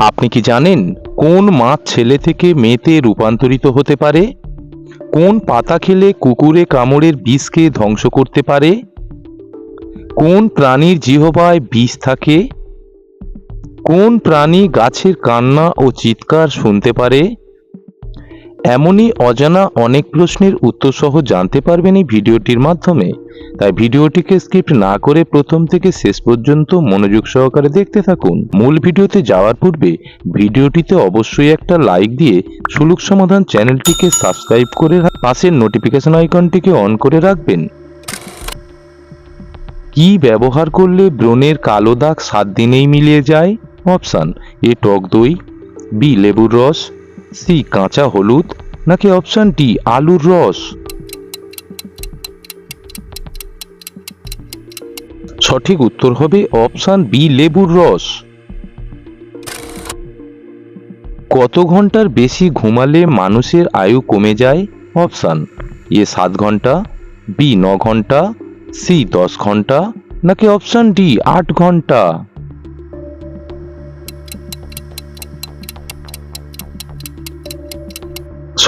আপনি কি জানেন কোন মাছ ছেলে থেকে মেয়েতে রূপান্তরিত হতে পারে? কোন পাতা খেলে কুকুরে কামড়ের বিষকে ধ্বংস করতে পারে? কোন প্রাণীর জিহবায় বিষ থাকে? কোন প্রাণী গাছের কান্না ও চিৎকার শুনতে পারে? এমনই অজানা অনেক প্রশ্নের উত্তর সহ জানতে পারবেন এই ভিডিওটির মাধ্যমে। তাই ভিডিওটিকে স্কিপ্ট না করে প্রথম থেকে শেষ পর্যন্ত মনোযোগ সহকারে দেখতে থাকুন। মূল ভিডিওতে যাওয়ার পূর্বে ভিডিওটিতে অবশ্যই একটা লাইক দিয়ে সুলুক সমাধান চ্যানেলটিকে সাবস্ক্রাইব করে পাশের নোটিফিকেশন আইকনটিকে অন করে রাখবেন। কি ব্যবহার করলে ব্রণের কালো দাগ সাত দিনেই মিলিয়ে যায়? অপশান, এ টক দই, বি লেবুর রস সি কাঁচা হলুদ নাকি অপশান ডি আলুর রস? সঠিক উত্তর হবে অপশান বি লেবুর রস। কত ঘণ্টার বেশি ঘুমালে মানুষের আয়ু কমে যায়? অপশান এ সাত ঘণ্টা, বি ন ঘণ্টা, সি দশ ঘণ্টা নাকি অপশান ডি আট ঘণ্টা?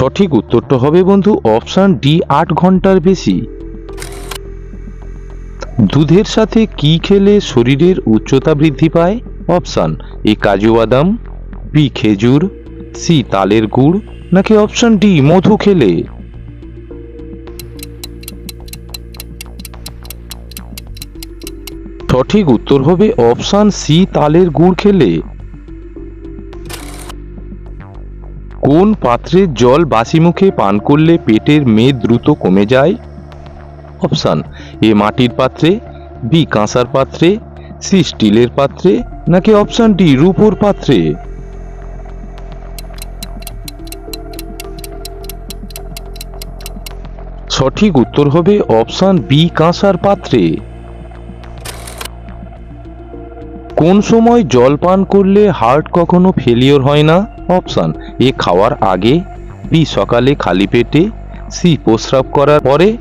সঠিক উত্তরটা হবে বন্ধু অপশান ডি, আট ঘণ্টার বেশি। দুধের সাথে কি খেলে শরীরের উচ্চতা বৃদ্ধি পায়? অপশান এ কাজু বাদাম, বি খেজুর, সি তালের গুড়, নাকি অপশান ডি মধু খেলে? সঠিক উত্তর হবে অপশান সি, তালের গুড় খেলে। কোন পাত্রের জল বাসি মুখে পান করলে পেটের মেদ দ্রুত কমে যায়। অপশান, এ মাটির পাত্রে, বি কাঁসার পাত্রে, সি স্টিলের পাত্রে, নাকি অপশান ডি রূপোর পাত্রে? সঠিক উত্তর হবে অপশান বি কাঁসার পাত্রে। কোন সময় জল পান করলে হার্ট কখনো ফেলিওর হয় না? অপশান এ খাওয়ার আগে বি সকালে খালি পেটে, সি প্রস্রাব করার পরে,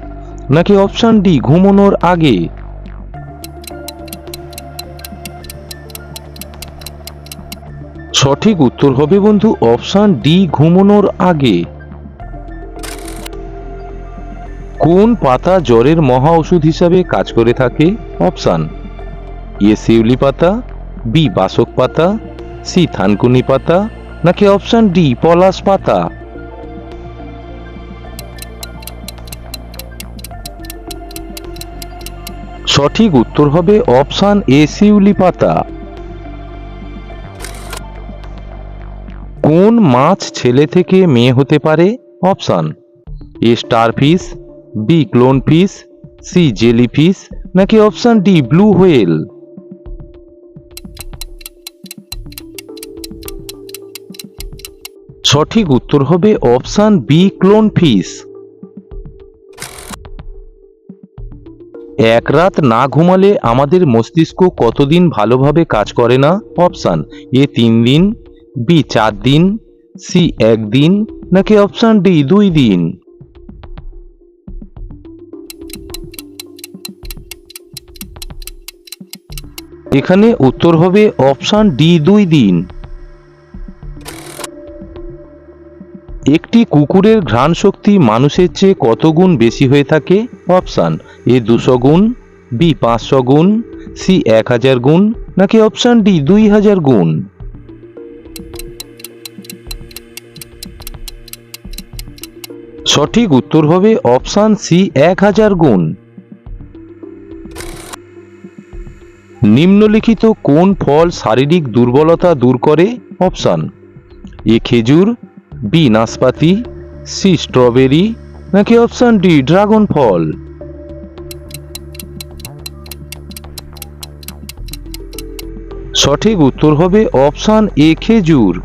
নাকি অপশান ডি ঘুমানোর আগে? সঠিক উত্তর হবে বন্ধু অপশান ডি ঘুমানোর আগে। কোন পাতা জ্বরের মহা ওষুধ হিসাবে কাজ করে থাকে? অপশান এ শিউলি পাতা, বি বাসক পাতা, সি থানকুনি পাতা নাকি অপশন ডি পলাশ পাতা? সঠিক উত্তর হবে অপশান এ শিউলি পাতা। কোন মাছ ছেলে থেকে মেয়ে হতে পারে? Option A starfish B clownfish C jellyfish নাকি অপশান ডি ব্লু হোয়েল সঠিক উত্তর হবে অপশান বি, ক্লোন ফিস। এক রাত না ঘুমালে আমাদের মস্তিষ্ক কতদিন ভালোভাবে কাজ করে না? অপশান এ, তিন দিন, বি, চার দিন, সি একদিন নাকি অপশান ডি, দুই দিন? এখানে উত্তর হবে অপশান ডি, দুই দিন। একটি কুকুরের ঘ্রাণ শক্তি মানুষের চেয়ে কত গুণ বেশি হয়ে থাকে? অপশান, এ দুশো গুণ, বি পাঁচশো গুণ, সি এক হাজার গুণ, নাকি অপশান ডি দুই হাজার গুণ? সঠিক উত্তর হবে অপশান সি এক হাজার গুণ। নিম্নলিখিত কোন ফল শারীরিক দুর্বলতা দূর করে? অপশান, এ খেজুর বি নাশপাতি, সি স্ট্রবেরি, নাকি অপশান ডি ড্রাগন ফল? সঠিক উত্তর হবে অপশান এ খেজুর।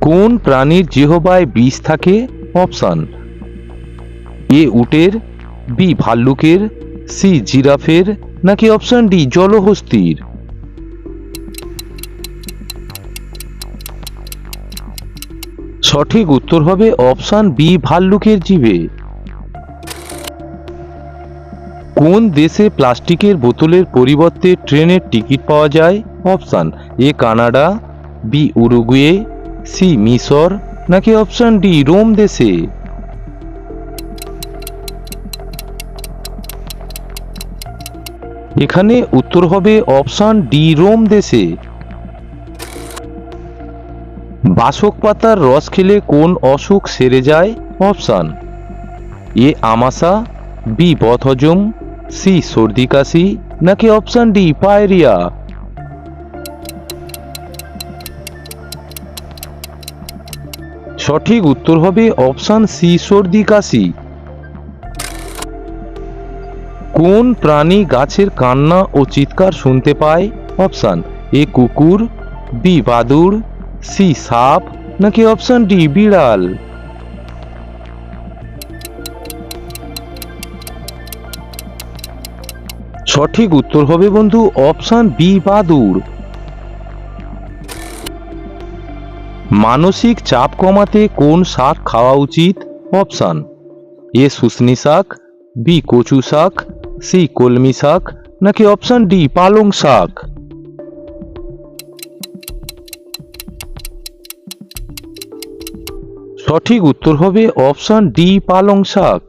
কোন প্রাণীর জিহবায় বিষ থাকে? অপশান এ উটের, বি ভাল্লুকের, সি জিরাফের, নাকি অপশান ডি জলহস্তির? সঠিক উত্তর হবে অপশান বি, ভাল্লুকের জিভে। কোন দেশে প্লাস্টিকের বোতলের পরিবর্তে ট্রেনের টিকিট পাওয়া যায়? Option A, Canada, B, Uruguay, C, মিশর, নাকি অপশান ডি, রোম দেশে? এখানে উত্তর হবে অপশান ডি, রোম দেশে। বাসক পাতার রস খেলে কোন অসুখ সেরে যায়? অপশান এ আমাশা, বি বদহজম, সি সর্দি কাশি নাকি অপশান ডি পায়রিয়া? সঠিক উত্তর হবে অপশান সি সর্দি কাশি কোন প্রাণী গাছের কান্না ও চিৎকার শুনতে পায়? অপশান এ কুকুর, বি বাদুড় সি সাপ নাকি অপশন ডি বিড়াল? সঠিক উত্তর হবে বন্ধু অপশান বি বাদুড়। মানসিক চাপ কমাতে কোন শাক খাওয়া উচিত? অপশান এ শুশনি শাক বি কচু শাক সি কলমি শাক নাকি অপশান ডি পালং শাক? সঠিক উত্তর হবে অপশান ডি, পালং শাক।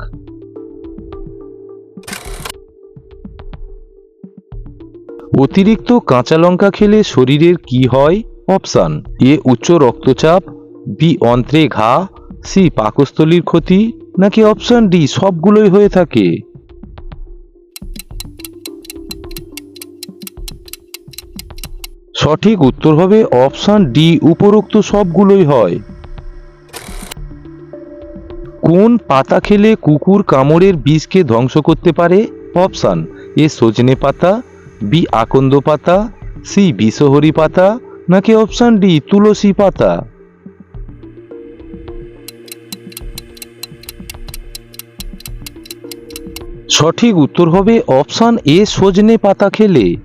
অতিরিক্ত কাঁচা লঙ্কা খেলে শরীরের কি হয়? অপশান এ, উচ্চ রক্তচাপ, বি, অন্ত্রে ঘা, সি, পাকস্থলীর ক্ষতি, নাকি অপশান ডি, সবগুলোই হয়ে থাকে। সঠিক উত্তর হবে অপশান ডি, উপরোক্ত সবগুলোই হয়। কোন পাতা খেলে কুকুর কামড়ের বিষকে ধ্বংস করতে পারে? অপশান, এ সজনে পাতা, বি আকন্দ পাতা, সি বিষহরি পাতা, নাকি অপশান ডি তুলসী পাতা? সঠিক উত্তর হবে অপশান এ সজনে পাতা খেলে।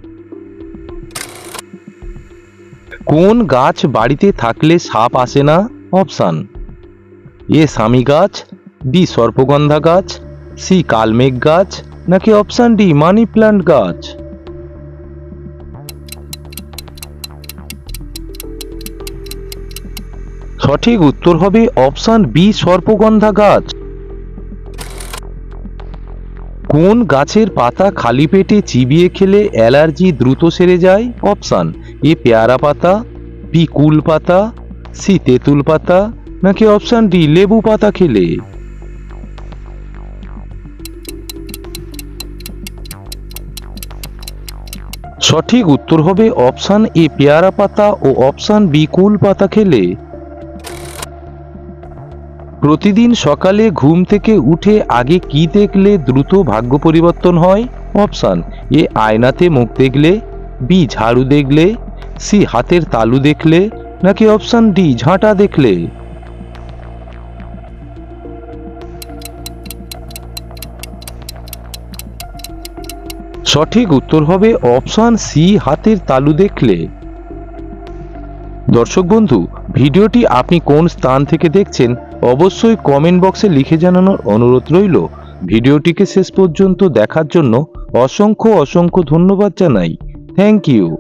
কোন গাছ বাড়িতে থাকলে সাপ আসে না? অপশান এ স্বামী গাছ বি সর্পগন্ধা গাছ সি কালমেঘ গাছ নাকি অপশান ডি মানি প্ল্যান্ট গাছ সঠিক উত্তর হবে অপশান বি সর্পগন্ধা গাছ কোন গাছের পাতা খালি পেটে চিবিয়ে খেলে অ্যালার্জি দ্রুত সেরে যায়? অপশান এ পেয়ারা পাতা বি কুল পাতা সি তেঁতুল পাতা নাকি অপশান ডি লেবু পাতা খেলে? সঠিক উত্তর হবে অপশান এ পেয়ারা পাতা ও অপশান বি কুল পাতা খেলে। প্রতিদিন সকালে ঘুম থেকে উঠে আগে কি দেখলে দ্রুত ভাগ্য পরিবর্তন হয়? অপশান এ আয়নাতে মুখ দেখলে বি ঝাড়ু দেখলে সি হাতের তালু দেখলে, নাকি অপশান ডি ঝাঁটা দেখলে? সঠিক উত্তর হবে অপশান সি হাতের তালু দেখলে। দর্শক বন্ধু, ভিডিওটি আপনি কোন স্থান থেকে দেখছেন, অবশ্যই কমেন্ট বক্সে লিখে জানানোর অনুরোধ রইল। ভিডিওটিকে শেষ পর্যন্ত দেখার জন্য অসংখ্য অসংখ্য ধন্যবাদ জানাই। Thank you